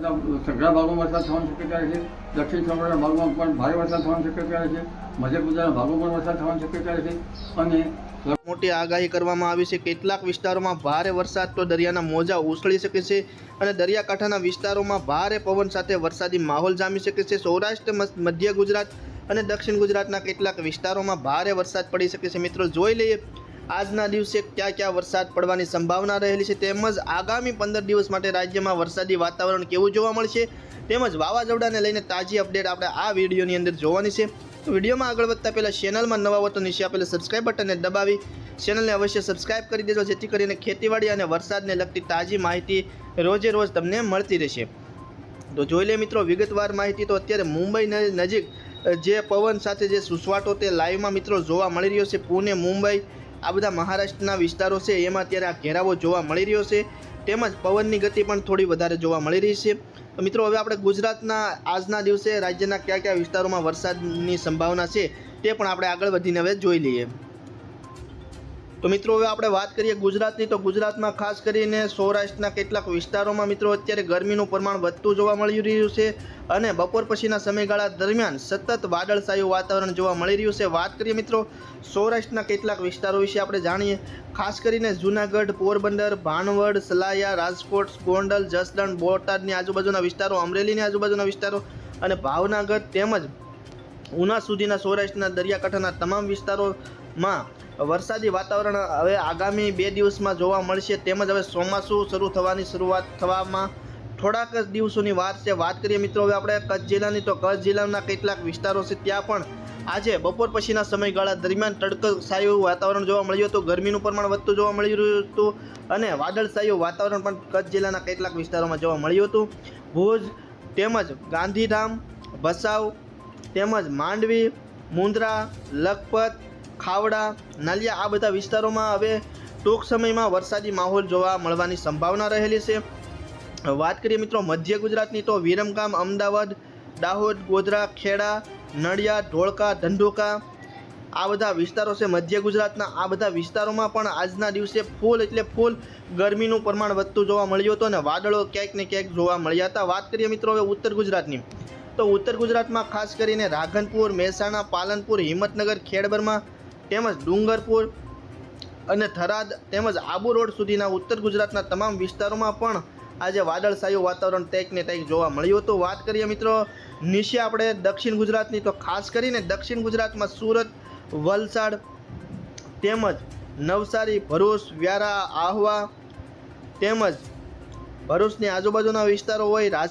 સઘળા ભાગોમાં વરસાદ થવાની શક્યતા છે. દક્ષિણ સૌરાષ્ટ્રના ભાગમાં પણ ભારે વરસાદ થવાની શક્યતા છે. મધ્ય ગુજરાતના ભાગોમાં વરસાદ થવાની શક્યતા છે. અને મોટી આગાહી કરવામાં આવી છે. કેટલાક વિસ્તારોમાં ભારે વરસાદ તો દરિયાના મોજા ઉછળી શકે છે અને દરિયાકાંઠાના વિસ્તારોમાં ભારે પવન સાથે વરસાદી માહોલ જામી શકે છે. સૌરાષ્ટ્ર મધ્ય ગુજરાત અને દક્ષિણ ગુજરાતના કેટલાક વિસ્તારોમાં ભારે વરસાદ પડી શકે છે. મિત્રો, જોઈ લઈએ આજના દિવસે ક્યાં ક્યાં વરસાદ પડવાની સંભાવના રહેલી છે તેમજ આગામી પંદર દિવસ માટે રાજ્યમાં વરસાદી વાતાવરણ કેવું જોવા મળશે તેમજ વાવાઝોડાને લઈને તાજી અપડેટ આપણે આ વિડીયોની અંદર જોવાની છે. તો વિડીયોમાં આગળ વધતા પહેલાં ચેનલમાં નવા વતો નીચે આપેલા સબસ્ક્રાઇબ બટનને દબાવી ચેનલને અવશ્ય સબસ્ક્રાઇબ કરી દેજો, જેથી કરીને ખેતીવાડી અને વરસાદને લગતી તાજી માહિતી રોજે રોજ તમને મળતી રહેશે. તો જોઈ લે મિત્રો, વિગતવાર માહિતી તો અત્યારે મુંબઈ નજીક જે પવન સાથે જે સુસવાટો તે લાઈવમાં મિત્રો જોવા મળી રહ્યો છે. પુણે, મુંબઈ આ બધા મહારાષ્ટ્રના વિસ્તારો છે, એમાં અત્યારે આ ઘેરાવો જોવા મળી રહ્યો છે. તેમજ પવનની ગતિ પણ થોડી વધારે જોવા મળી રહી છે. મિત્રો, હવે આપણે ગુજરાતના આજના દિવસે રાજ્યના કયા કયા વિસ્તારોમાં વરસાદની સંભાવના છે, તે પણ આપણે આગળ વધીને હવે જોઈ લઈએ. તો મિત્રો, હવે આપણે વાત કરીએ ગુજરાતની. તો ગુજરાતમાં ખાસ કરીને સૌરાષ્ટ્રના કેટલાક વિસ્તારોમાં મિત્રો, અત્યારે ગરમીનું પ્રમાણ વધતું જોવા મળી રહ્યું છે અને બપોર પછીના સમયગાળા દરમિયાન સતત વાદળછાયું વાતાવરણ જોવા મળી રહ્યું છે. વાત કરીએ મિત્રો, સૌરાષ્ટ્રના કેટલાક વિસ્તારો વિશે આપણે જાણીએ. ખાસ કરીને જૂનાગઢ, પોરબંદર ભાણવડ સલાયા, રાજકોટ, ગોંડલ, જસદણ, બોટાદની આજુબાજુના વિસ્તારો, અમરેલીની આજુબાજુના વિસ્તારો અને ભાવનગર તેમજ ઉના સુધીના સૌરાષ્ટ્રના દરિયાકાંઠાના તમામ વિસ્તારોમાં વરસાદી વાતાવરણ હવે આગામી બે દિવસમાં જોવા મળશે. તેમજ હવે ચોમાસું શરૂ થવાની શરૂઆત થવામાં થોડાક જ દિવસોની વાત છે. વાત કરીએ મિત્રો, હવે આપણે કચ્છ જિલ્લાની, તો કચ્છ જિલ્લાના કેટલાક વિસ્તારો છે, ત્યાં પણ આજે બપોર પછીના સમયગાળા દરમિયાન તડકછાયું વાતાવરણ જોવા મળ્યું હતું. ગરમીનું પ્રમાણ વધતું જોવા મળી રહ્યું હતું અને વાદળછાયું વાતાવરણ પણ કચ્છ જિલ્લાના કેટલાક વિસ્તારોમાં જોવા મળ્યું હતું. ભુજ તેમજ ગાંધીધામ, ભસાવ તેમજ માંડવી મુંદ્રા લખપત ખાવડા, નલિયા આ બધા વિસ્તારોમાં હવે ટૂંક સમયમાં વરસાદી માહોલ જોવા મળવાની સંભાવના રહેલી છે. વાત કરીએ મિત્રો મધ્ય ગુજરાતની તો વિરમગામ, અમદાવાદ, દાહોદ, ગોધરા, ખેડા, નડિયાદ, ધોળકા, ધંધુકા આ બધા વિસ્તારો છે. મધ્ય ગુજરાતના આ બધા વિસ્તારોમાં પણ આજના દિવસે ફૂલ એટલે ફૂલ ગરમીનું પ્રમાણ વધતું જોવા મળ્યું હતું અને વાદળો ક્યાંક ને ક્યાંક જોવા મળ્યા હતા. વાત કરીએ મિત્રો હવે ઉત્તર ગુજરાતની. તો ઉત્તર ગુજરાતમાં ખાસ કરીને રાધનપુર, મહેસાણા, પાલનપુર, હિંમતનગર, ખેડબરમાં તેમજ ડુંગરપુર અને થરાદ તેમજ આબુ રોડ સુધીના ઉત્તર ગુજરાતના તમામ વિસ્તારોમાં પણ આજે વાદળછાયું વાતાવરણ ટેક ને ટેક જોવા મળ્યું હતું. વાત કરીએ મિત્રો નીચે આપણે દક્ષિણ ગુજરાતની તો ખાસ કરીને દક્ષિણ ગુજરાતમાં સુરત, વલસાડ તેમજ નવસારી, ભરૂચ, વ્યારા, આહવા તેમજ ભરૂચની આજુબાજુના વિસ્તારો હોય